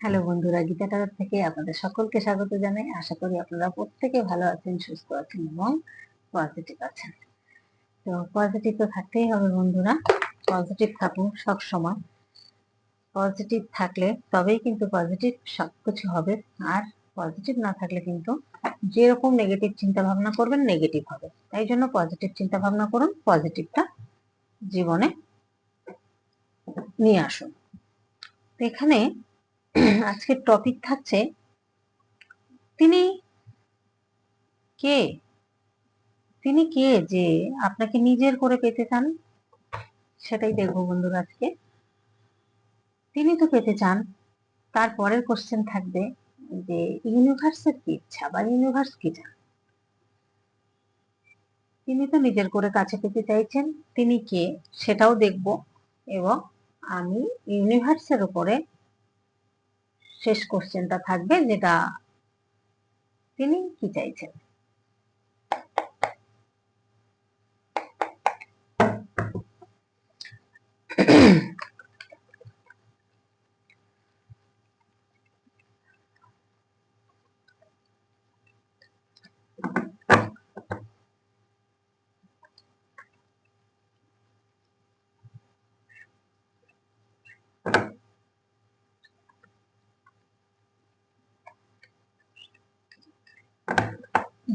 Hello বন্ধুরা, Gita tower থেকে আপনাদের সকলকে স্বাগত জানাই। আশা করি আপনারা প্রত্যেকে ভালো আছেন, সুস্থ আছেন এবং পজিটিভ আছেন। তো পজিটিভ তো থাকতেই হবে বন্ধুরা পজিটিভ থাকুন সব সময় পজিটিভ থাকলে তবেই কিন্তু পজিটিভ সবকিছু হবে, আর পজিটিভ না থাকলে কিন্তু যেরকম নেগেটিভ চিন্তা ভাবনা করবেন নেগেটিভ হবে। তাই জন্য পজিটিভ চিন্তা ভাবনা করুন পজিটিভটা জীবনে নিয়ে আসুন। এখানে আজকের টপিক থাকছে, তিনি কে? তিনি কে যে আপনাকে নিজের করে পেতে চান? সেটাই দেখব বন্ধুরা আজকে। তিনি তো পেতে চান তারপরের কোশ্চেন থাকবে যে ইউনিভার্সের কি ইচ্ছা বা ইউনিভার্স কি চান? তিনি তো নিজের করে কাছে পেতে চাইছেন, তিনি কে সেটাও দেখব এবং আমি ইউনিভার্সের উপরে শেষ কোশ্চেনটা থাকবে যেটা তিনি কি চাইছেন?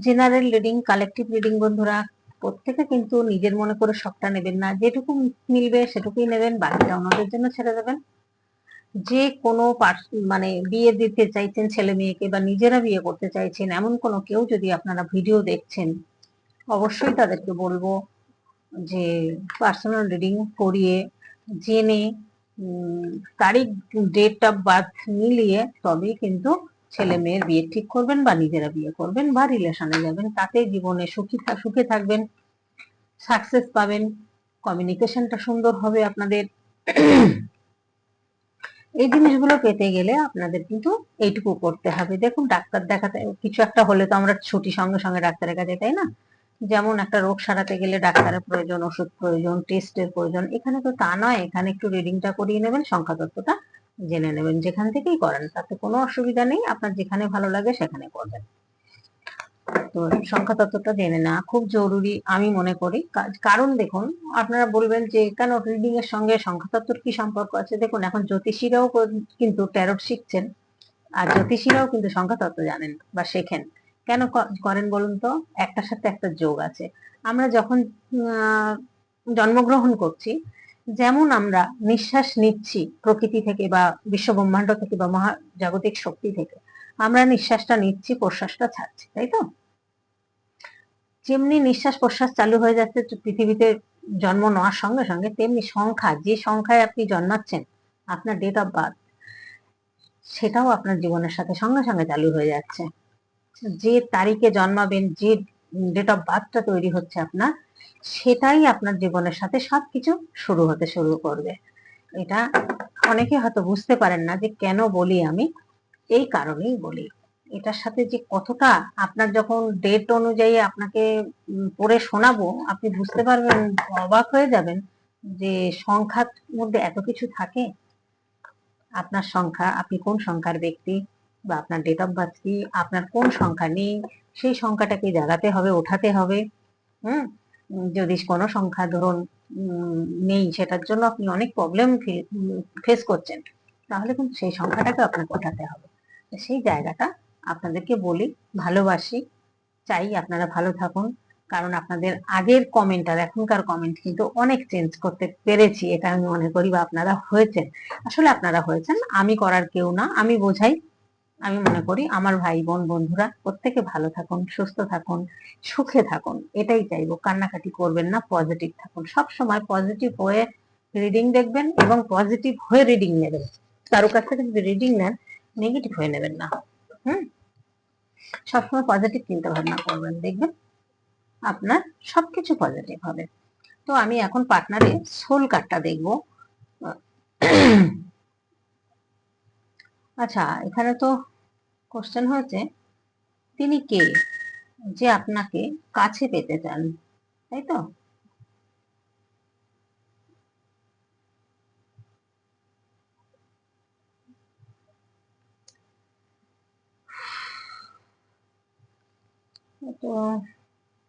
জেনারেল রিডিং কালেকটিভ রিডিং বন্ধুরা, প্রত্যেকে কিন্তু নিজের মনে করে সবটা নেবেন না। যেটুকু মিলবে সেটুকুই নেবেন, বাকিটা ওনাদের জন্য ছেড়ে দেবেন। যে কোনো মানে বিয়ে দিতে চাইছেন ছেলে মেয়েকে বা নিজেরা বিয়ে করতে চাইছেন, এমন কোনো কেউ যদি আপনারা ভিডিও দেখছেন, অবশ্যই তাদেরকে বলব যে পার্সোনাল রিডিং করিয়ে জেনে তারিখ ডেট অফ বার্থ মিলিয়ে তবেই কিন্তু ছেলে মেয়ের বিয়ে ঠিক করবেন বা নিজেরা বিয়ে করবেন বা রিলেশনে যাবেন, তাতে জীবনে সুখী সুখে থাকবেন সাকসেস পাবেন কমিউনিকেশনটা সুন্দর হবে আপনাদের। এই জিনিসগুলো পেতে গেলে আপনাদের কিন্তু এইটুকু করতে হবে। দেখুন, ডাক্তার দেখাতে, কিছু একটা হলে তো আমরা ছুটি সঙ্গে সঙ্গে ডাক্তারের কাছে তাই না? যেমন একটা রোগ সারাতে গেলে ডাক্তারের প্রয়োজন, ওষুধ প্রয়োজন টেস্টের প্রয়োজন, এখানে তো তা নয়। এখানে একটু রিডিংটা করিয়ে নেবেন সংখ্যা তত্ত্বটা জেনে নেবেন, যেখান থেকেই করেন, তাতে কোনো অসুবিধা নেই, আপনার যেখানে ভালো লাগে সেখানে করবেন। তো সংখ্যা তত্ত্বটা জেনে না খুব জরুরি, আমি মনে করি। কারণ দেখুন, আপনারা বলবেন যে, কেন রিডিং এর সঙ্গে সংখ্যা তত্ত্বর কি সম্পর্ক আছে? দেখুন, এখন জ্যোতিষীরাও কিন্তু ট্যারট শিখছেন, আর জ্যোতিষীরাও কিন্তু সংখ্যা তত্ত্ব জানেন বা শেখেন। কেন করেন বলুন তো? একটার সাথে একটা যোগ আছে। আমরা যখন জন্মগ্রহণ করছি যেমন আমরা নিঃশ্বাস নিচ্ছি প্রকৃতি থেকে বা বিশ্ব ব্রহ্মাণ্ড থেকে বা মহাজাগতিক শক্তি থেকে, আমরা নিঃশ্বাসটা নিচ্ছি, প্রশ্বাসটা ছাড়ছি, তাই তো? যেমনি নিঃশ্বাস প্রশ্বাস চালু হয়ে যাচ্ছে পৃথিবীতে জন্ম নেওয়ার সঙ্গে সঙ্গে তেমনি সংখ্যা, যে সংখ্যায় আপনি জন্মাচ্ছেন, আপনার ডেট অফ বার্থ সেটাও আপনার জীবনের সাথে সঙ্গে সঙ্গে চালু হয়ে যাচ্ছে। যে তারিখে জন্মাবেন, যে ডেট অফ বার্থটা তৈরি হচ্ছে আপনার সেটাই আপনার জীবনের সাথে সবকিছু শুরু হতে শুরু করবে। এটা অনেকে হয়তো বুঝতে পারেন না যে কেন বলি আমি, এই কারণেই বলি। এটার সাথে যে কতটা আপনার যখন ডেট অনুযায়ী আপনাকে পড়ে শোনাবো, আপনি বুঝতে পারবেন, অবাক হয়ে যাবেন যে সংখ্যার মধ্যে এত কিছু থাকে। আপনার সংখ্যা, আপনি কোন সংখ্যার ব্যক্তি বা আপনার ডেট অফ বার্থ কি, আপনার কোন সংখ্যা নেই, সেই সংখ্যাটাকে জাগাতে হবে, ওঠাতে হবে, হুম? যদি কোনো সংখ্যা ধরুন নেই, সেটার জন্য আপনি অনেক প্রবলেম ফেস করছেন, তাহলে কিন্তু সেই সংখ্যাটাকে আপনাকে ওঠাতে হবে। সেই জায়গাটা আপনাদেরকে বলি, ভালোবাসি, চাই আপনারা ভালো থাকুন, কারণ আপনাদের আগের কমেন্ট আর এখনকার কমেন্ট কিন্তু অনেক চেঞ্জ করতে পেরেছি, এটা আমি মনে করি বা আপনারা হয়েছেন। আসলে আপনারা হয়েছেন, আমি করার কেউ না, আমি বোঝাই। আমি মনে করি আমার ভাই বোন বন্ধুরা, প্রত্যেকে ভালো থাকুন, সুস্থ থাকুন, সুখে থাকুন, এটাই চাইব। কান্নাকাটি করবেন না পজিটিভ থাকুন। সব সময় পজিটিভ হয়ে রিডিং দেখবেন এবং পজিটিভ হয়ে রিডিং নেবেন। কারও কাছ থেকে যদি রিডিং নেন নেগেটিভ হয়ে নেবেন না। হুম? সবসময় পজিটিভ চিন্তা ভাবনা করবেন, দেখবেন আপনার সবকিছু পজিটিভ হবে। তো আমি এখন পার্টনারে সোল কার্ডটা দেখব। আচ্ছা এখানে তো কোশ্চেন হয়েছে, তিনি কে? যে আপনাকে কাছে পেতে চান, তাই তো? তো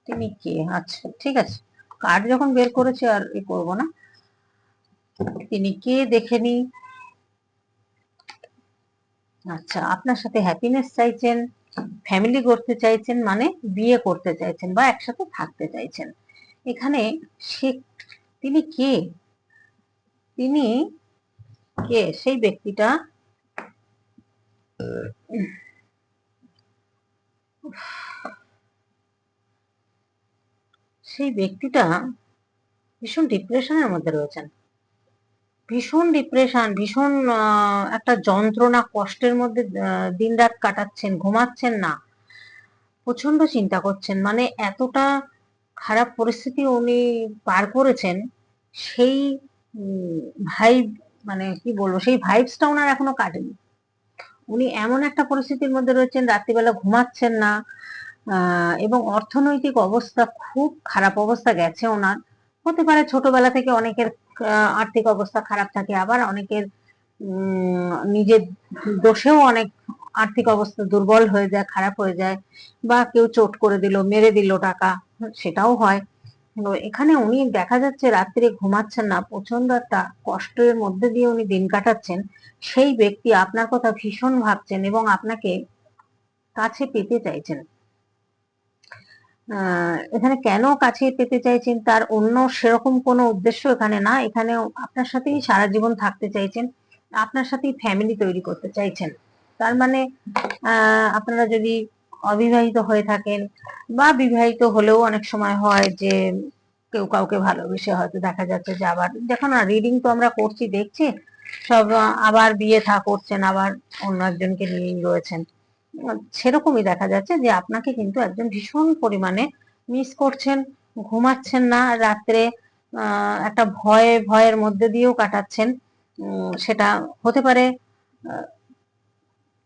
তিনি কে? আচ্ছা ঠিক আছে। কার্ড যখন বের করেছে আর এ করব না। তিনি কে দেখেনি আচ্ছা আপনার সাথে হ্যাপিনেস চাইছেন ফ্যামিলি করতে চাইছেন মানে বিয়ে করতে চাইছেন বা একসাথে থাকতে চাইছেন। এখানে সে তিনি কে? তিনি কে? সেই ব্যক্তিটা সেই ব্যক্তিটা ভীষণ ডিপ্রেশনের মধ্যে রয়েছেন। ভীষণ ডিপ্রেশন ভীষণ একটা যন্ত্রণা কষ্টের মধ্যে দিন রাত কাটাচ্ছেন, ঘুমাচ্ছেন না। প্রচণ্ড চিন্তা করছেন। মানে এতটা খারাপ পরিস্থিতি উনি পার করেছেন, সেই ভাইব মানে কি বলব, সেই ভাইবসটা ওনার এখনও কাটেনি। উনি এমন একটা পরিস্থিতির মধ্যে রয়েছেন, রাত্রিবেলা ঘুমাচ্ছেন না এবং অর্থনৈতিক অবস্থা খুব খারাপ অবস্থা গেছে ওনার। হতে পারে ছোটবেলা থেকে অনেকের আর্থিক অবস্থা খারাপ থাকে আবার অনেকের নিজের দোষেও অনেক আর্থিক অবস্থা দুর্বল হয়ে যায়, খারাপ হয়ে যায় বা কেউ চোট করে দিল, মেরে দিল টাকা, সেটাও হয়। এখানে উনি দেখা যাচ্ছে রাত্রে ঘুমাচ্ছেন না প্রচণ্ড একটা কষ্টের মধ্যে দিয়ে উনি দিন কাটাচ্ছেন। সেই ব্যক্তি আপনার কথা ভীষণ ভাবছেন এবং আপনাকে কাছে পেতে চাইছেন। এখানে কেন কাছে পেতে চাইছেন? তার অন্য সেরকম কোনো উদ্দেশ্য এখানে না। এখানে আপনার সাথেই সারা জীবন থাকতে চাইছেন। আপনার সাথেই ফ্যামিলি তৈরি করতে চাইছেন। তার মানে আপনারা যদি অবিবাহিত হয়ে থাকেন বা বিবাহিত হলেও অনেক সময় হয় যে কেউ কাউকে ভালোবেসে হয়তো দেখা যাচ্ছে যে আবার, দেখো না রিডিং তো আমরা করছি, দেখছি, সব আবার বিয়ে থা করছেন, আবার অন্য একজনকে নিয়েই রয়েছেন। সেরকমই দেখা যাচ্ছে যে আপনাকে কিন্তু একজন ভীষণ পরিমাণে মিস করছেন, ঘুমাচ্ছেন না রাত্রে একটা ভয়ে, ভয়ের মধ্যে দিয়েও কাটাচ্ছেন। সেটা হতে পারে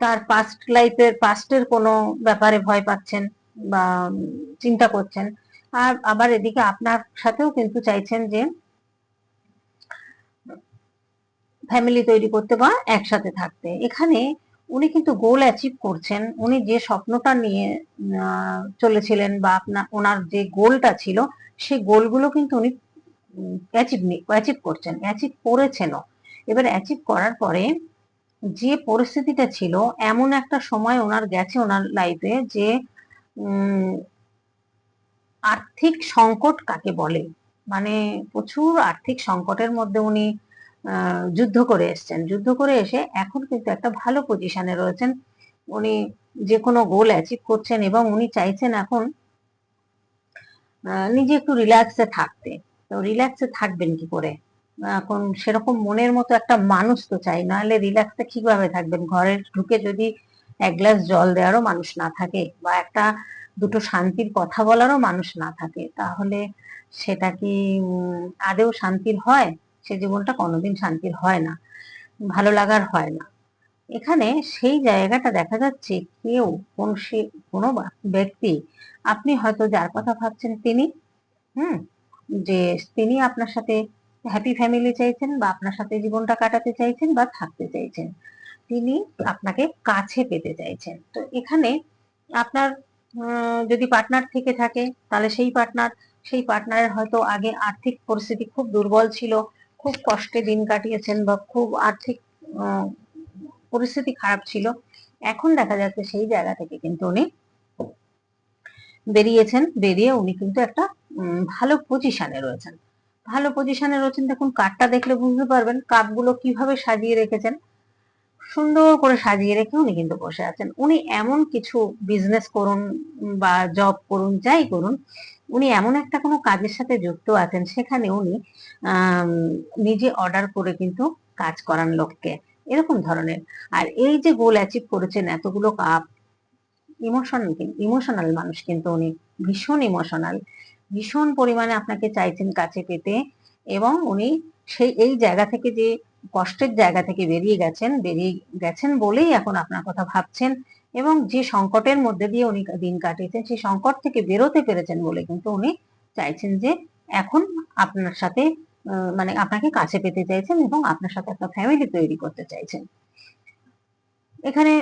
তার পাস্ট লাইফের পাস্টের কোনো ব্যাপারে ভয় পাচ্ছেন বা চিন্তা করছেন। আর আবার এদিকে আপনার সাথেও কিন্তু চাইছেন যে ফ্যামিলি তৈরি করতে বা একসাথে থাকতে। এখানে উনি কিন্তু গোল অ্যাচিভ করছেন। উনি যে স্বপ্নটা নিয়ে চলেছিলেন বা আপনার ওনার যে গোলটা ছিল সেই গোলগুলো কিন্তু উনি অ্যাচিভ অ্যাচিভ করছেন অ্যাচিভ করেছেনও। এবার অ্যাচিভ করার পরে যে পরিস্থিতিটা ছিল, এমন একটা সময় ওনার গেছে ওনার লাইফে যে আর্থিক সংকট কাকে বলে? মানে প্রচুর আর্থিক সংকটের মধ্যে উনি যুদ্ধ করে এসছেন। যুদ্ধ করে এসে এখন কিন্তু একটা ভালো পজিশনে রয়েছেন। উনি যে কোনো গোল অ্যাচিভ করছেন এবং উনি চাইছেন এখন নিজে একটু রিল্যাক্সে থাকতে। তো রিল্যাক্সে থাকবেন কি করে? এখন সেরকম মনের মতো একটা মানুষ তো চাই, নাহলে রিল্যাক্সে কীভাবে থাকবেন? ঘরে ঢুকে যদি এক গ্লাস জল দেওয়ারও মানুষ না থাকে বা একটা দুটো শান্তির কথা বলারও মানুষ না থাকে, তাহলে সেটা কি আদেও শান্তির হয়? সে জীবনটা কোনোদিন শান্তির হয় না, ভালো লাগার হয় না। এখানে সেই জায়গাটা দেখা যাচ্ছে কেউ কোন সে, কোনো ব্যক্তি আপনি হয়তো যার কথা ভাবছেন তিনি, হুম, যে তিনি আপনার সাথে হ্যাপি ফ্যামিলি চাইছেন বা আপনার সাথে জীবনটা কাটাতে চাইছেন বা থাকতে চাইছেন, তিনি আপনাকে কাছে পেতে চাইছেন। তো এখানে আপনার যদি পার্টনার থেকে থাকে, তাহলে সেই পার্টনার সেই পার্টনারের হয়তো আগে আর্থিক পরিস্থিতি খুব দুর্বল ছিল খুব কষ্টে দিন কাটিয়েছেন বা খুব আর্থিক পরিস্থিতি খারাপ ছিল। এখন দেখা যাচ্ছে সেই জায়গা থেকে কিন্তু উনি বেরিয়েছেন, বেরিয়ে উনি কিন্তু একটা ভালো পজিশনে রয়েছেন। ভালো পজিশনে রয়েছেন, দেখুন কার্ডটা দেখলে বুঝতে পারবেন কাপগুলো কীভাবে সাজিয়ে রেখেছেন। সুন্দর করে সাজিয়ে রেখে উনি কিন্তু বসে আছেন। উনি এমন কিছু বিজনেস করুন বা জব করুন, যাই করুন উনি এমন একটা কোনো কাজের সাথে যুক্ত আছেন, সেখানে উনি নিজে অর্ডার করে কিন্তু কাজ করান লোককে, এরকম ধরনের। আর এই যে গোল অ্যাচিভ করেছেন এতগুলো কাপ ইমোশন ইমোশনাল মানুষ কিন্তু উনি, ভীষণ ইমোশনাল ভীষণ পরিমাণে আপনাকে চাইছেন কাছে পেতে এবং উনি সেই, এই জায়গা থেকে যে কষ্টের জায়গা থেকে বেরিয়ে গেছেন বেরিয়ে গেছেন বলেই এখন আপনার কথা ভাবছেন। এবং যে সংকটের মধ্যে দিয়ে উনি দিন কাটিয়েছেন, সেই সংকট থেকে বেরোতে পেরেছেন বলে কিন্তু উনি চাইছেন যে এখন আপনার সাথে মানে আপনাকে কাছে পেতে চাইছেন এবং আপনার সাথে একটা ফ্যামিলি তৈরি করতে চাইছেন। এখানে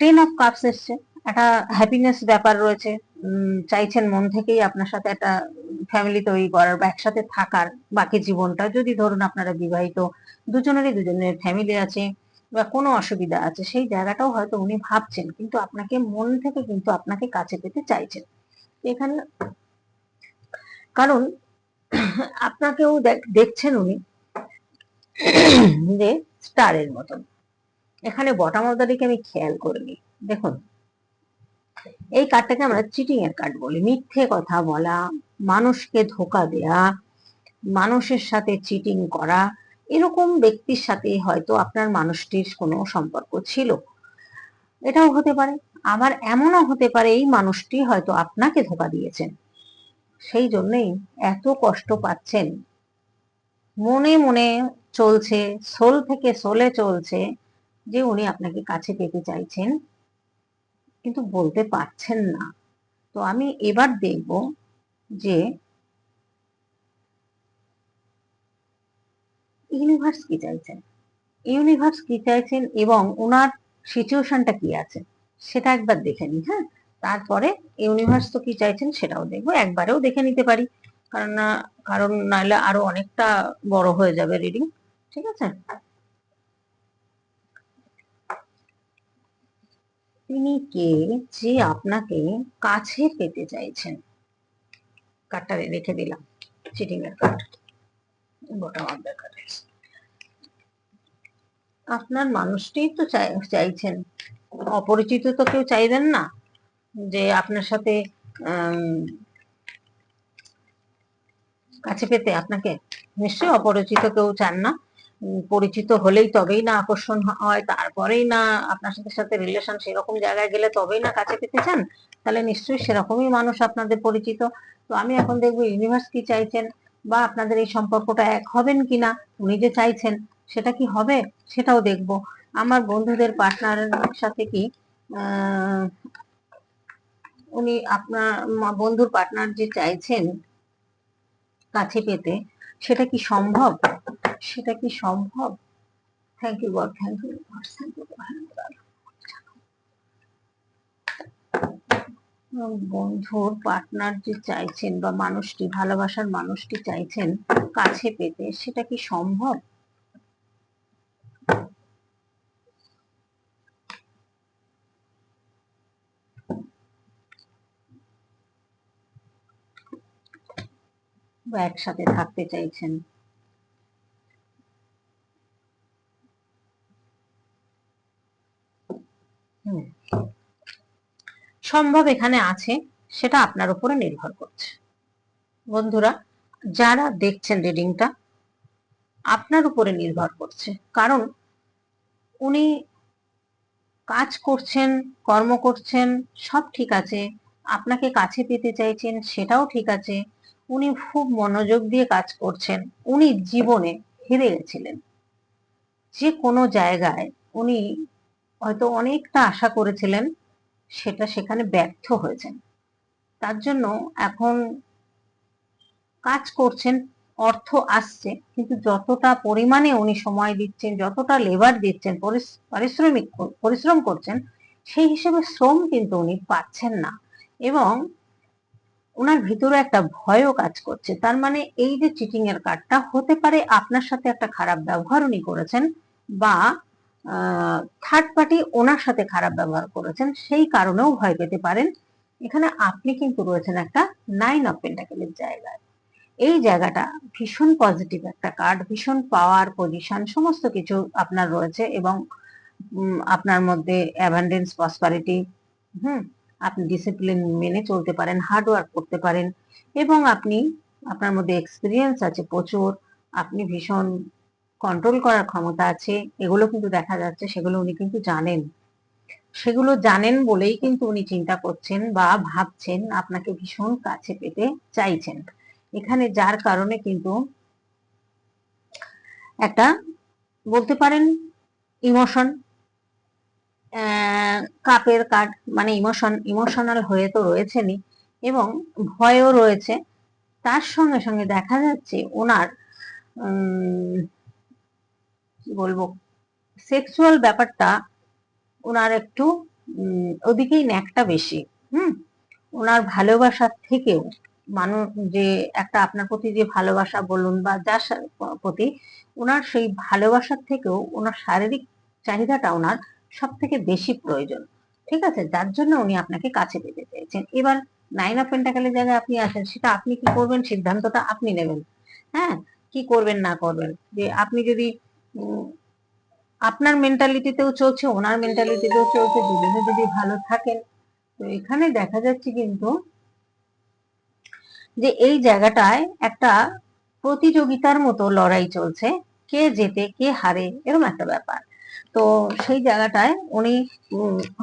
টেন অফ কাপস এসছে। একটা হ্যাপিনেস ব্যাপার রয়েছে। চাইছেন মন থেকেই আপনার সাথে একটা ফ্যামিলি তৈরি করার বা একসাথে থাকার বাকি জীবনটা। যদি ধরুন আপনারা বিবাহিত, দুজনেরই দুজনের ফ্যামিলি আছে বা কোনো অসুবিধা আছে, সেই জায়গাটাও হয়তো উনি ভাবছেন, কিন্তু আপনাকে মন থেকে কিন্তু আপনাকে কাছে পেতে চাইছেন। এখানে কারণ আপনাকেও দেখছেন উনি যে স্টারের মতন। এখানে বটাম অফ ডেকে আমি খেয়াল করিনি দেখুন, এই কার্ডটাকে আমরা চিটিং এর কার্ড বলি। মিথ্যে কথা বলা, মানুষকে ধোকা দেয়া, মানুষের সাথে চিটিং করা এরকম ব্যক্তির সাথে হয়তো আপনার মানুষটির কোনো সম্পর্ক ছিল। এটাও হতে পারে। আবার এমনও হতে পারে এই মানুষটি হয়তো আপনাকে ধোকা দিয়েছেন। সেই জন্যই এত কষ্ট পাচ্ছেন। মনে মনে চলছে, সোল থেকে সোলে চলছে যে উনি আপনাকে কাছে পেতে চাইছেন, কিন্তু বলতে পারছেন না। তো আমি এবার দেখব যে ইউনিভার্স কি চাইছেন? ইউনিভার্স কি চাইছেন এবং ওনার সিচুয়েশনটা কি আছে? সেটা একবার দেখে নিই হ্যাঁ? তারপরে ইউনিভার্স তো কি চাইছেন সেটাও দেখব, একবারেও দেখে নিতে পারি। কারণ না কারণ নাহলে আরও অনেকটা বড় হয়ে যাবে রিডিং ঠিক আছে? তিনি কে যে আপনাকে কাছে পেতে চাইছেন? কার্ডটা রেখে দিলাম চিটিং এর কার্ড বটম অফ দ্য আপনার মানুষটি তো চাই- চাইছেন। অপরিচিত তো কেউ চাইবেন না। যে আপনার সাথে কাছে পেতে আপনাকে। নিশ্চয়ই অপরিচিত কেউ চান না। পরিচিত হলেই তবেই না আকর্ষণ হয়। তারপরেই না আপনার সাথে সাথে রিলেশন সেরকম জায়গায় গেলে তবেই না কাছে পেতে চান। তাহলে নিশ্চয়ই সেরকমই মানুষ আপনাদের পরিচিত। তো আমি এখন দেখব ইউনিভার্স কি চাইছেন। বা আপনাদের এই সম্পর্কটা এক হবেন কিনা, উনি যে চাইছেন, সেটা কি হবে? সেটাও দেখব। আমার বন্ধুদের পার্টনারের সাথে কি উনি আপনার বন্ধুর পার্টনার যে চাইছেন কাছে পেতে, সেটা কি সম্ভব? সেটা কি সম্ভব? Thank you god thank you thank you বন্ধুর পার্টনার যে চাইছেন বা মানুষটি, ভালোবাসার মানুষটি চাইছেন কাছে পেতে, সেটা কি সম্ভব বা একসাথে থাকতে চাইছেন হুম। সম্ভব এখানে আছে, সেটা আপনার উপরে নির্ভর করছে। বন্ধুরা, যারা দেখছেন রিডিংটা, আপনার উপরে নির্ভর করছে। কারণ উনি কাজ করছেন, কর্ম করছেন, সব ঠিক আছে, আপনাকে কাছে পেতে চাইছেন, সেটাও ঠিক আছে, উনি খুব মনোযোগ দিয়ে কাজ করছেন, উনি জীবনে হেরে গেছিলেন। যে কোনো জায়গায় উনি হয়তো অনেকটা আশা করেছিলেন সেটা সেখানে ব্যর্থ হয়েছেন। তার জন্য এখন কাজ করছেন, অর্থ আসছে, কিন্তু যতটা পরিমাণে উনি সময় দিচ্ছেন, যতটা লেবার দিচ্ছেন পারিশ্রমিক পরিশ্রম করছেন, সেই হিসেবে শ্রম কিন্তু উনি পাচ্ছেন না। এবং ওনার ভিতরে একটা ভয়ও কাজ করছে। তার মানে এই যে চিটিং এর কার্ডটা হতে পারে, আপনার সাথে একটা খারাপ ব্যবহার উনি করেছেন, বা থার্ড পার্টি ওনার সাথে খারাপ ব্যবহার করেছেন, সেই কারণেও ভয় পেতে পারেন। এখানে আপনি কিন্তু রয়েছেন একটা নাইন অফ পেন্টাকেলের জায়গায়। এই জায়গাটা ভীষণ পজিটিভ একটা কার্ড ভীষণ পাওয়ার পজিশন সমস্ত কিছু আপনার রয়েছে এবং আপনার মধ্যে অ্যাভান্ডেন্স প্রসপারিটি হুম, আপনি ডিসিপ্লিন মেনে চলতে পারেন হার্ডওয়ার্ক করতে পারেন এবং আপনি, আপনার মধ্যে এক্সপিরিয়েন্স আছে প্রচুর, আপনি ভীষণ কন্ট্রোল করার ক্ষমতা আছে, এগুলো কিন্তু দেখা যাচ্ছে, সেগুলো উনি কিন্তু জানেন। সেগুলো জানেন বলেই কিন্তু উনি চিন্তা করছেন বা ভাবছেন, আপনাকে ভীষণ কাছে পেতে চাইছেন। এখানে যার কারণে কিন্তু একটা বলতে পারেন ইমোশন কাপের কার্ড মানে ইমোশন ইমোশনাল হয়ে তো রয়েছেনই এবং ভয়ও রয়েছে। তার সঙ্গে সঙ্গে দেখা যাচ্ছে ওনার কি বলব? সেক্সুয়াল ব্যাপারটা ওনার একটু ওদিকেই ন্যাকটা বেশি, হুম? ওনার ভালোবাসার থেকেও মানুষ যে একটা আপনার প্রতি যে ভালোবাসা বলুন বা যার প্রতি ওনার সেই ভালোবাসার থেকেও ওনার শারীরিক চাহিদাটা ওনার সব থেকে বেশি প্রয়োজন, ঠিক আছে? যার জন্য উনি আপনাকে কাছে পেতে চেয়েছেন। এবার নাইন অফ পেন্টাকেলের জায়গায় আপনি আসেন, সেটা আপনি কি করবেন? সিদ্ধান্তটা আপনি নেবেন হ্যাঁ? কি করবেন, না করবেন? যে আপনি যদি আপনার মেন্টালিটিতেও চলছে, ওনার মেন্টালিটিতেও চলছে, দুজনে যদি ভালো থাকেন। তো এখানে দেখা যাচ্ছে কিন্তু যে এই জায়গাটায় একটা প্রতিযোগিতার মতো লড়াই চলছে, কে জেতে, কে হারে এরকম একটা ব্যাপার। তো সেই জায়গাটায় উনি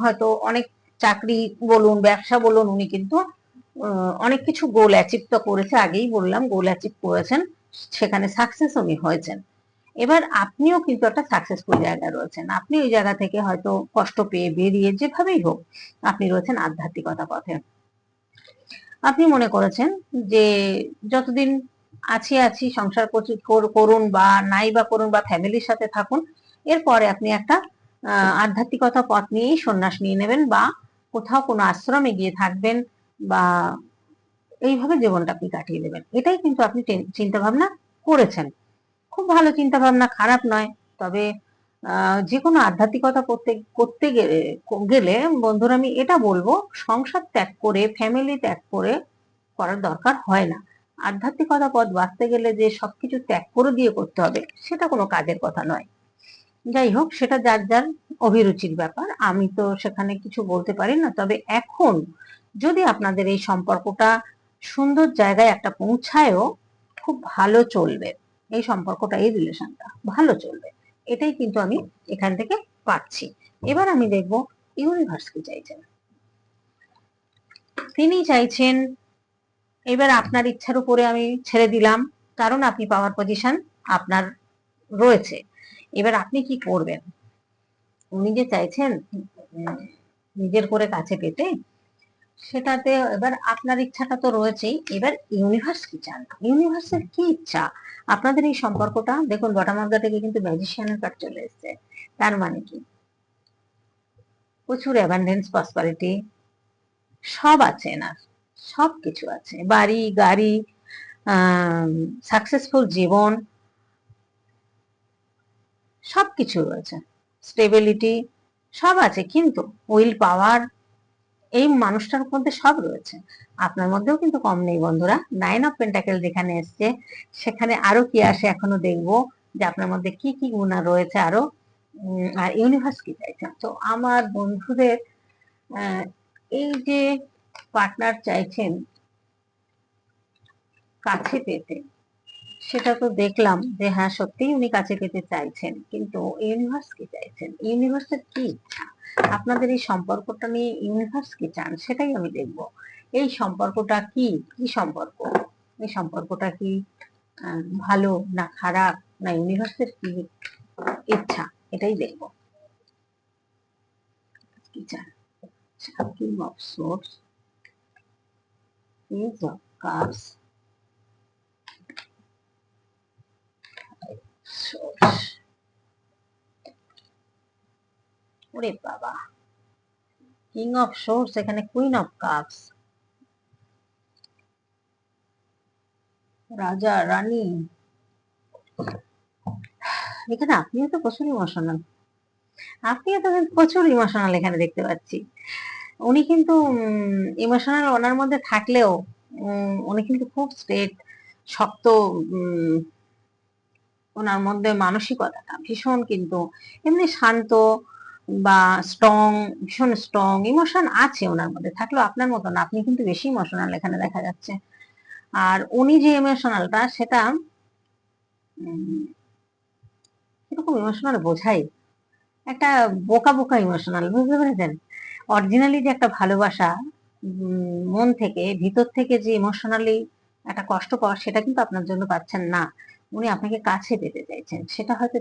হয়তো অনেক চাকরি বলুন, ব্যবসা বলুন, উনি কিন্তু অনেক কিছু গোল অ্যাচিভ তো করেছে, আগেই বললাম গোল অ্যাচিভ করেছেন, সেখানে সাকসেস উনি হয়েছেন। এবার আপনিও কিন্তু একটা সাকসেসফুল জায়গায় রয়েছেন। আপনি ওই জায়গা থেকে হয়তো কষ্ট পেয়ে বেরিয়ে যেভাবেই হোক আপনি রয়েছেন আধ্যাত্মিকতা পথে। আপনি মনে করেছেন যে যতদিন আছি আছি, সংসার করুন বা নাই বা করুন বা ফ্যামিলির সাথে থাকুন, এরপরে আপনি একটা আধ্যাত্মিকতা পথ নিয়েই সন্ন্যাস নিয়ে নেবেন বা কোথাও কোনো আশ্রমে গিয়ে থাকবেন বা এইভাবে জীবনটা আপনি কাটিয়ে দেবেন। এটাই কিন্তু আপনি চিন্তা ভাবনা করেছেন। খুব ভালো চিন্তা ভাবনা খারাপ নয়। তবে যে কোনো আধ্যাত্মিকতা করতে করতে গেলে গেলে, বন্ধুরা, আমি এটা বলব, সংসার ত্যাগ করে ফ্যামিলি ত্যাগ করে করার দরকার হয় না। আধ্যাত্মিকতা পথ বাঁচতে গেলে যে সবকিছু ত্যাগ করে দিয়ে করতে হবে, সেটা কোনো কাজের কথা নয়। যাই হোক, সেটা যার যার অভিরুচির ব্যাপার, আমি তো সেখানে কিছু বলতে পারি না। তবে এখন, যদি আপনাদের এই সম্পর্কটা সুন্দর জায়গায় একটা পৌঁছায়ও, খুব ভালো চলবে। এই সম্পর্কটা, এই রিলেশনটা ভালো চলবে। এটাই কিন্তু আমি এখান থেকে পাচ্ছি। এবার আমি দেখব ইউনিভার্স কি চাইছেন তিনি চাইছেন, এবার আপনার ইচ্ছার উপরে আমি ছেড়ে দিলাম, কারণ আপনি পাওয়ার পজিশন আপনার রয়েছে। এবার আপনি কি করবেন? উনি যে চাইছেন নিজের করে কাছে পেতে সেটাতে এবার আপনার ইচ্ছাটা তো রয়েছেই। এবার ইউনিভার্স কি চান? ইউনিভার্সের কি ইচ্ছা? আপনাদের এই সম্পর্কটা, দেখুন বটামার্গা থেকে কিন্তু ম্যাজিশিয়ানের কার্ড চলে এসেছে। তার মানে কি? প্রচুর অ্যাবান্ডেন্স প্রসপারিটি সব আছে না সব কিছু আছে। বাড়ি, গাড়ি সাকসেসফুল জীবন, সব কিছু রয়েছে। স্টেবিলিটি সব আছে। কিন্তু উইল পাওয়ার এই মানুষটার মধ্যে সব রয়েছে। আপনার মধ্যেও কিন্তু কম নেই বন্ধুরা। নাইন অফ পেন্টাকেল যেখানে এসছে, সেখানে আরও কি আসে এখনও দেখব যে আপনার মধ্যে কি কি গুণা রয়েছে আরও। আর ইউনিভার্স কি চাইছে? তো আমার বন্ধুদের এই যে পার্টনার চাইছেন কাছে পেতে, সেটা তো দেখলাম যে হ্যাঁ সত্যিই উনি কাছে পেতে চাইছেন। কিন্তু ইউনিভার্স কি চাইছেন? ইউনিভার্সের কি ইচ্ছা? আপনাদের এই সম্পর্কটা নিয়ে ইউনিভার্স কি চান, সেটাই আমি দেখব। এই সম্পর্কটা কি? কি সম্পর্ক? এই সম্পর্কটা কি ভালো না খারাপ? না ইউনিভার্সের কি ইচ্ছা? এটাই দেখব। কি চান? King of swords Ace of Swords. ওরে বাবা। কিং অফ সোর্স এখানে কুইন অফ কাপস রাজা, রানী। এখানে আপনিও তো প্রচুর ইমোশনাল আপনিও তো প্রচুর ইমোশনাল এখানে দেখতে পাচ্ছি। উনি কিন্তু ইমোশনাল ওনার মধ্যে থাকলেও উনি কিন্তু খুব স্ট্রেট শক্ত ওনার মধ্যে মানসিকতাটা ভীষণ কিন্তু এমনি শান্ত বা স্ট্রং ভীষণ স্ট্রং ইমোশন আছে ওনার মধ্যে। থাকলেও আপনার মতো না, আপনি কিন্তু বেশি ইমোশনাল এখানে দেখা যাচ্ছে। আর উনি যে ইমোশনালটা সেটা এরকম ইমোশনাল বোঝাই। একটা বোকা বোকা ইমোশনাল বুঝতে পেরেছেন? অরিজিনালি যে একটা ভালোবাসা মন থেকে, ভিতর থেকে যে ইমোশনালি একটা কষ্ট পাওয়া সেটা কিন্তু আপনার জন্য পাচ্ছেন না। উনি আপনাকে কাছে পেতে চাইছেন। সেটা হয়তো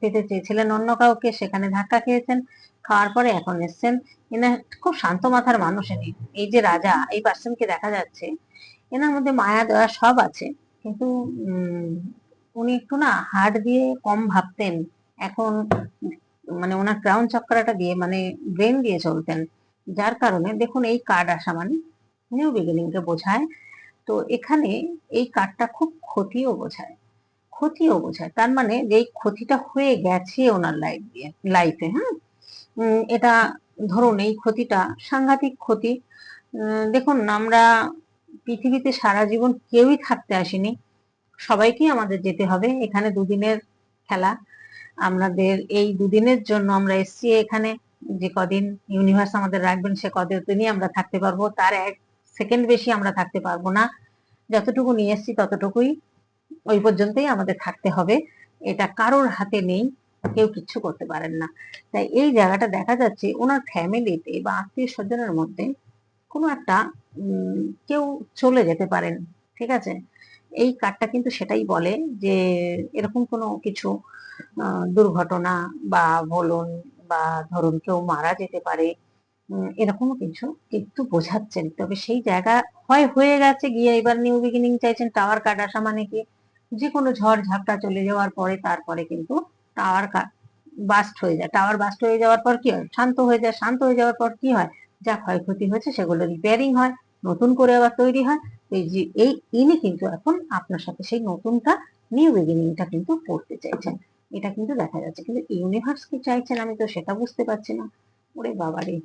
পেতে চেয়েছিলেন অন্য কাউকে, সেখানে ধাক্কা খেয়েছেন, খাওয়ার পরে এখন এসছেন। এনার খুব শান্ত মাথার মানুষ ইনি। এই যে রাজা, এই পার্সনকে দেখা যাচ্ছে, এনার মধ্যে মায়া দয়া সব আছে। কিন্তু উনি একটু না হার্ট দিয়ে কম ভাবতেন। এখন মানে ওনার ক্রাউন চক্রাটা দিয়ে মানে ব্রেন দিয়ে চলতেন। যার কারণে, দেখুন এই কার্ড আসা মানে নিউ বিগিনিং কে বোঝায়। তো এখানে এই কার্ডটা খুব ক্ষতিও বোঝায়। ক্ষতিও বোঝায়। তার মানে যে ক্ষতিটা হয়ে গেছে ওনার লাইফ দিয়ে লাইফে হ্যাঁ? এটা ধরুন এই ক্ষতিটা সাংঘাতিক ক্ষতি। দেখুন, আমরা পৃথিবীতে সারা জীবন কেউই থাকতে আসেনি। সবাইকেই আমাদের যেতে হবে। এখানে দুদিনের খেলা। আমাদের এই দুদিনের জন্য আমরা এসছি এখানে। যে কদিন ইউনিভার্স আমাদের রাখবেন, সে কদিনই আমরা থাকতে পারব। তার এক সেকেন্ড বেশি আমরা থাকতে পারব না। যতটুকু নিয়ে এসছি ততটুকুই। ওই পর্যন্তই আমাদের থাকতে হবে। এটা কারোর হাতে নেই, কেউ কিচ্ছু করতে পারেন না। তাই এই জায়গাটা দেখা যাচ্ছে ওনার ফ্যামিলিতে বা আত্মীয় স্বজনের মধ্যে কোনো একটা কেউ চলে যেতে পারেন, ঠিক আছে? এই কার্ডটা কিন্তু সেটাই বলে যে এরকম কোনো কিছু দুর্ঘটনা বা বলুন বা ধরুন কেউ মারা যেতে পারে এরকমও কিছু কিন্তু বোঝাচ্ছেন। তবে সেই জায়গা হয়, হয়ে গেছে, গিয়ে এবার নিউ বিগিনিং চাইছেন টাওয়ার কার্ড আসা মানে কি? যে কোনো ঝড় ঝাপটা চলে যাওয়ার পরে তারপরে কিন্তু টাওয়ার বাস্ট হয়ে যায়। টাওয়ার বাস্ট হয়ে যাওয়ার পর কি হয়? শান্ত হয়ে যায়। শান্ত হয়ে যাওয়ার পর কি হয়? যা ক্ষয়ক্ষতি হয়েছে সেগুলো রিপেয়ারিং হয়, নতুন করে আবার তৈরি হয়। এই যে, এই ইনি কিন্তু এখন আপনার সাথে সেই নতুনটা নিউ বিগিনিংটা কিন্তু করতে চাইছেন। এটা কিন্তু দেখা যাচ্ছে। কিন্তু ইউনিভার্স কি চাইছেন আমি তো সেটা বুঝতে পারছি না। ওরে বাবারে।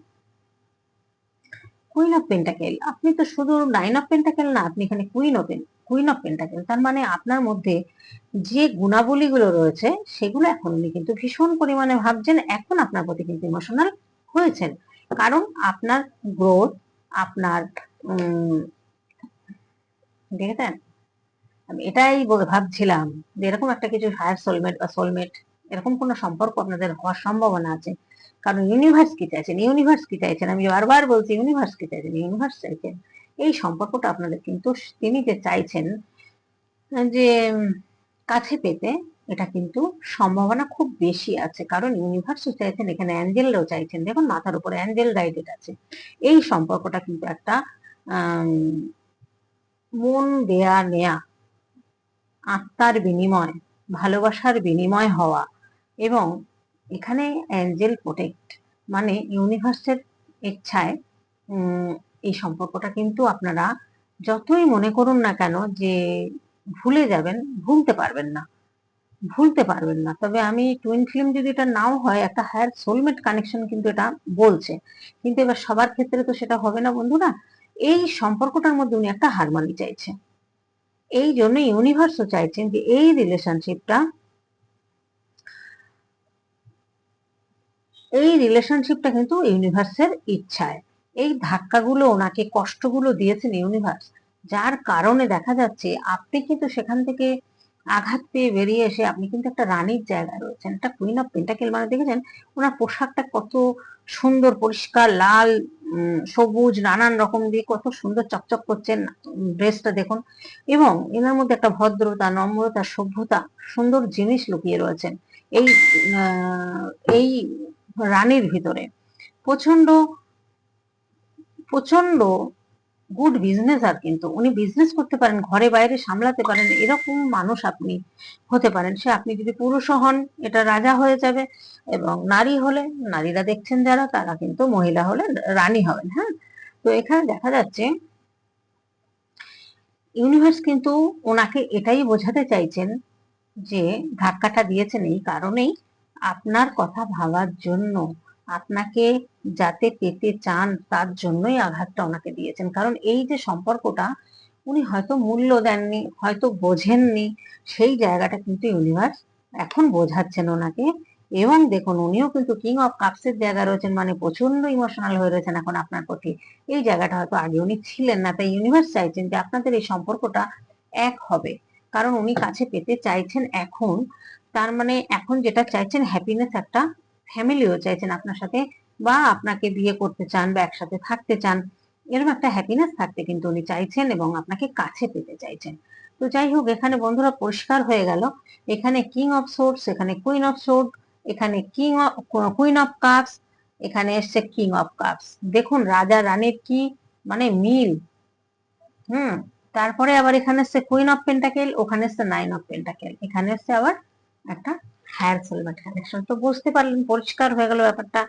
কুইন অফ পেন্টাকেল আপনি তো শুধু নাইন অফ পেন্টাকেল না, আপনি এখানে queen of queen of pentacle তার মানে আপনার মধ্যে যে গুণাবলীগুলো রয়েছে, সেগুলো এখন উনি কিন্তু ভীষণ পরিমাণে ভাবছেন। এখন আপনার প্রতি কিন্তু ইমোশনাল হয়েছেন। কারণ আপনার গ্রোথ আপনার দেখেছেন? আমি এটাই ভাবছিলাম যে এরকম একটা কিছু হায়ার সোলমেট বা সোলমেট এরকম কোনো সম্পর্ক আপনাদের হওয়ার সম্ভাবনা আছে? কারণ ইউনিভার্স কি চাইছেন? ইউনিভার্স কি চাইছেন? আমি বারবার বলছি ইউনিভার্স কি চাইছেন? ইউনিভার্স চাইছেন। এই সম্পর্কটা আপনাদের কিন্তু তিনি যে চাইছেন, যে কাছে পেতে, এটা কিন্তু সম্ভাবনা খুব বেশি আছে। কারণ ইউনিভার্সও চাইছেন, এখানে অ্যাঞ্জেলরাও চাইছেন। দেখুন, মাথার উপরে অ্যাঞ্জেল গাইডেড আছে। এই সম্পর্কটা কিন্তু একটা মন দেয়া নেয়া, আত্মার বিনিময়, ভালোবাসার বিনিময় হওয়া এবং এখানে অ্যাঞ্জেল প্রোটেক্ট মানে ইউনিভার্সের ইচ্ছায় এই সম্পর্কটা কিন্তু আপনারা যতই মনে করুন না কেন যে ভুলে যাবেন, ভুলতে পারবেন না। ভুলতে পারবেন না। তবে আমি টুইন ফিল্ম যদি এটা নাও হয়, একটা হায়ার সোলমেট কানেকশন কিন্তু এটা বলছে। কিন্তু এবার সবার ক্ষেত্রে তো সেটা হবে না বন্ধুরা। এই সম্পর্কটার মধ্যে উনি একটা হারমানি চাইছে। এই জন্য ইউনিভার্সও চাইছেন যে এই রিলেশনশিপটা এই রিলেশনশিপটা কিন্তু ইউনিভার্সের ইচ্ছায়। এই ধাক্কাগুলো ওনাকে, কষ্টগুলো দিয়েছেন ইউনিভার্স যার কারণে দেখা যাচ্ছে, আপনি কিন্তু সেখান থেকে আঘাত পেয়ে বেরিয়ে এসে আপনি কিন্তু একটা রানীর জায়গায় রয়েছেন। একটা কুইন অফ পেন্টাকেল মানে দেখেছেন, ওনার পোশাকটা কত সুন্দর, পরিষ্কার, লাল সবুজ, নানান রকম দিয়ে কত সুন্দর চকচক করছেন ড্রেসটা দেখুন। এবং এনার মধ্যে একটা ভদ্রতা, নম্রতা, সভ্যতা, সুন্দর জিনিস লুকিয়ে রয়েছেন। এই এই রানীর ভিতরে। প্রচণ্ড প্রচণ্ড গুড বিজনেস আর কিন্তু। উনি বিজনেস করতে পারেন, ঘরে বাইরে সামলাতে পারেন, এরকম মানুষ আপনি হতে পারেন। সে আপনি যদি পুরুষও হন, এটা রাজা হয়ে যাবে এবং নারী হলে, নারীরা দেখছেন যারা, তারা কিন্তু মহিলা হলে রানী হবেন হ্যাঁ? তো এখানে দেখা যাচ্ছে ইউনিভার্স কিন্তু ওনাকে এটাই বোঝাতে চাইছেন যে ধাক্কাটা দিয়েছেন এই কারণেই আপনার কথা ভাবার জন্য, আপনাকে যাতে পেতে চান তার জন্যই আঘাতটা ওনাকে দিয়েছেন। কারণ এই যে সম্পর্কটা, উনি হয়তো মূল্য দেননি, হয়তো বোঝেননি, সেই জায়গাটা কিন্তু ইউনিভার্স এখন বোঝাচ্ছেন ওনাকে। এবং দেখুন, উনিও কিন্তু কিং অফ কাপসের জায়গায় রয়েছেন মানে প্রচণ্ড ইমোশনাল হয়ে রয়েছেন এখন আপনার প্রতি। এই জায়গাটা হয়তো আগে উনি ছিলেন না, তাই ইউনিভার্স চাইছেন যে আপনাদের এই সম্পর্কটা এক হবে। কারণ উনি কাছে পেতে চাইছেন এখন তার মানে এখন যেটা চাইছেন হ্যাপিনেস একটা ফ্যামিলিও চাইছেন আপনার সাথে, বা আপনাকে বিয়ে করতে চান বা একসাথে থাকতে চান, এরকম একটা হ্যাপিনেস থাকতে কিন্তু উনি চাইছেন এবং আপনাকে কাছে পেতে চাইছেন। তো যাই হোক, এখানে বন্ধুরা পরিষ্কার হয়ে গেল। এখানে কিং অফ সোর্স এখানে কুইন অফ সোর্স এখানে king of queen of cups এখানে এসছে কিং অফ কাপস দেখুন, রাজা রানীর কি মানে মিল। হুম, তারপরে আবার এখানে এসছে কুইন অফ পেন্টাকেল ওখানে এসছে নাইন অফ পেন্টাকেল এখানে এসছে আবার একটা হায়ার সোলমেট কানেকশন তো বুঝতে পারলেন, পরিষ্কার হয়ে গেল ব্যাপারটা।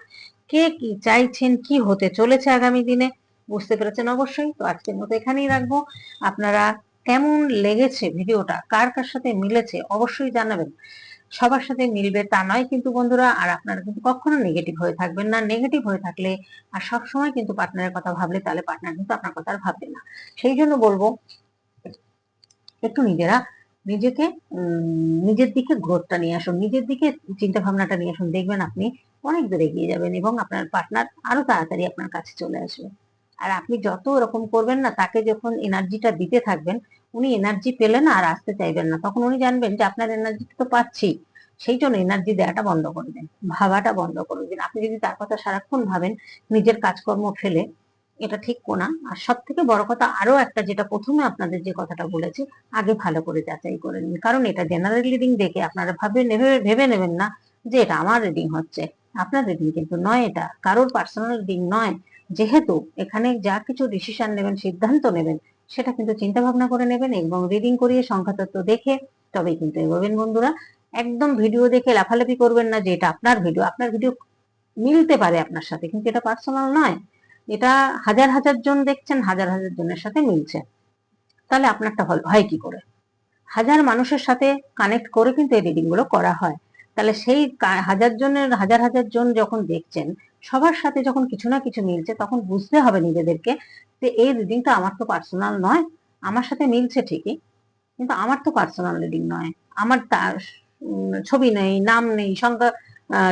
কে কি চাইছেন, কি হতে চলেছে আগামী দিনে, বুঝতে পেরেছেন অবশ্যই। তো আজকের মতো এখানেই রাখব। আপনারা কেমন লেগেছে ভিডিওটা, কার কার সাথে মিলেছে অবশ্যই জানাবেন। সবার সাথে মিলবে তা নয় কিন্তু বন্ধুরা, আর আপনারা কিন্তু কখনো নেগেটিভ হয়ে থাকবেন না। নেগেটিভ হয়ে থাকলে আর সব সময় কিন্তু পার্টনারের কথা ভাবলে তাহলে পার্টনার কিন্তু আপনার কথা আর ভাববে না। সেই জন্য বলব, একটু নিজেরা নিজেকে নিজের দিকে ঘোরটা নিয়ে আসুন, নিজের দিকে চিন্তা ভাবনাটা নিয়ে আসুন। দেখবেন আপনি অনেক দূর এগিয়ে যাবেন এবং আপনার পার্টনার আরও তাড়াতাড়ি আপনার কাছে চলে আসবে। আর আপনি যত ওরকম করবেন না, তাকে যখন এনার্জিটা দিতে থাকবেন, উনি এনার্জি পেলে না আর আসতে চাইবেন না। তখন উনি জানবেন যে আপনার এনার্জি তো পাচ্ছি। সেই জন্য এনার্জি দেওয়াটা বন্ধ করে দেন, ভাবাটা বন্ধ করে দিন। আপনি যদি তার কথা সারাক্ষণ ভাবেন, নিজের কাজকর্ম ফেলে এটা ঠিক কোনা। আর সব থেকে বড় কথা আরও একটা যেটা প্রথমে আপনাদের যে কথাটা বলেছি, আগে ভালো করে যাচাই করে নিন। কারণ এটা জেনারেল রিডিং দেখে আপনারা ভাবে ভেবে নেবেন না যে এটা আমার রিডিং হচ্ছে। আপনার রিডিং কিন্তু নয় এটা। কারোর পার্সোনাল রিডিং নয়। যেহেতু এখানে যা কিছু ডিসিশন নেবেন, সিদ্ধান্ত নেবেন, সেটা কিন্তু চিন্তা ভাবনা করে নেবেন এবং রিডিং করিয়ে সংখ্যাতত্ত্ব দেখে তবেই কিন্তু এগোবেন বন্ধুরা। একদম ভিডিও দেখে লাফালাফি করবেন না যে এটা আপনার ভিডিও আপনার ভিডিও মিলতে পারে আপনার সাথে, কিন্তু এটা পার্সোনাল নয়। এটা হাজার হাজার জন দেখছেন, হাজার হাজার জনের সাথে মিলছে। তাহলে আপনারটা হয় কি করে? হাজার মানুষের সাথে কানেক্ট করে কিন্তু এই রিডিংগুলো করা হয়। তাহলে সেই হাজার জনের, হাজার হাজার জন যখন দেখছেন, সবার সাথে যখন কিছু না কিছু মিলছে, তখন বুঝতে হবে নিজেদেরকে যে এই রিডিংটা আমার তো পার্সোনাল নয়, আমার সাথে মিলছে ঠিকই, কিন্তু আমার তো পার্সোনাল রিডিং নয়, আমার তার ছবি নেই, নাম নেই, সংখ্যা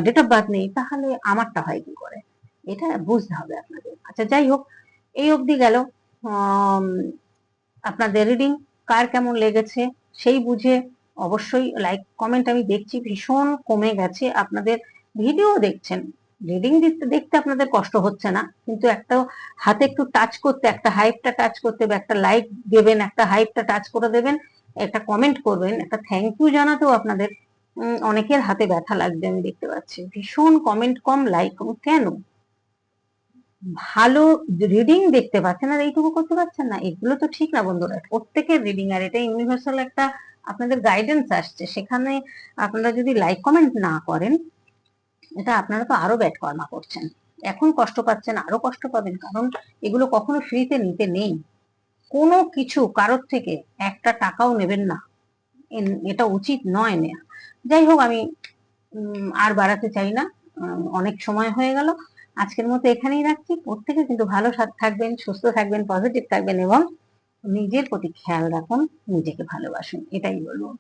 ডেট অফ বার্থ নেই, তাহলে আমারটা হয় কি করে? এটা বুঝতে হবে আপনাদের। আচ্ছা যাই হোক, এই অবধি গেল। আপনাদের রিডিং কার কেমন লেগেছে সেই বুঝে অবশ্যই লাইক কমেন্ট আমি দেখছি, ভীষণ কমে গেছে। আপনাদের ভিডিও দেখছেন রিডিং দেখতে দেখতে আপনাদের কষ্ট হচ্ছে না, কিন্তু একটা হাতে একটু টাচ করতে, একটা হাইপটা টাচ করতে বা একটা লাইক দেবেন, একটা হাইপটা টাচ করে দেবেন, একটা কমেন্ট করবেন, একটা থ্যাংক ইউ জানাতেও আপনাদের অনেকের হাতে ব্যথা লাগবে আমি দেখতে পাচ্ছি। ভীষণ কমেন্ট কম লাইক কম, কেন? ভালো রিডিং দেখতে পাচ্ছেন আর এইটুকু করতে পারছেন না। এগুলো তো ঠিক না বন্ধুরা, প্রত্যেকের রিডিং আর এটা ইউনিভার্সাল একটা আপনাদের গাইডেন্স আসছে। সেখানে আপনারা যদি লাইক কমেন্ট না করেন, এটা আপনারা তো আরও ব্যাড কর্মা করছেন। এখন কষ্ট পাচ্ছেন, আরও কষ্ট পাবেন, কারণ এগুলো কখনো ফ্রিতে নিতে নেই। কোনো কিছু কারোর থেকে একটা টাকাও নেবেন না। এটা উচিত নয় নেয়া। যাই হোক, আমি আর বাড়াতে চাই না। অনেক সময় হয়ে গেল। আজকের মতো এখানেই রাখছি। প্রত্যেকে কিন্তু ভালো থাক- থাকবেন, সুস্থ থাকবেন পজিটিভ থাকবেন এবং নিজের প্রতি খেয়াল রাখুন, নিজেকে ভালোবাসুন, এটাই বলব।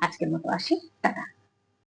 আজকের মতো আসি, টাটা।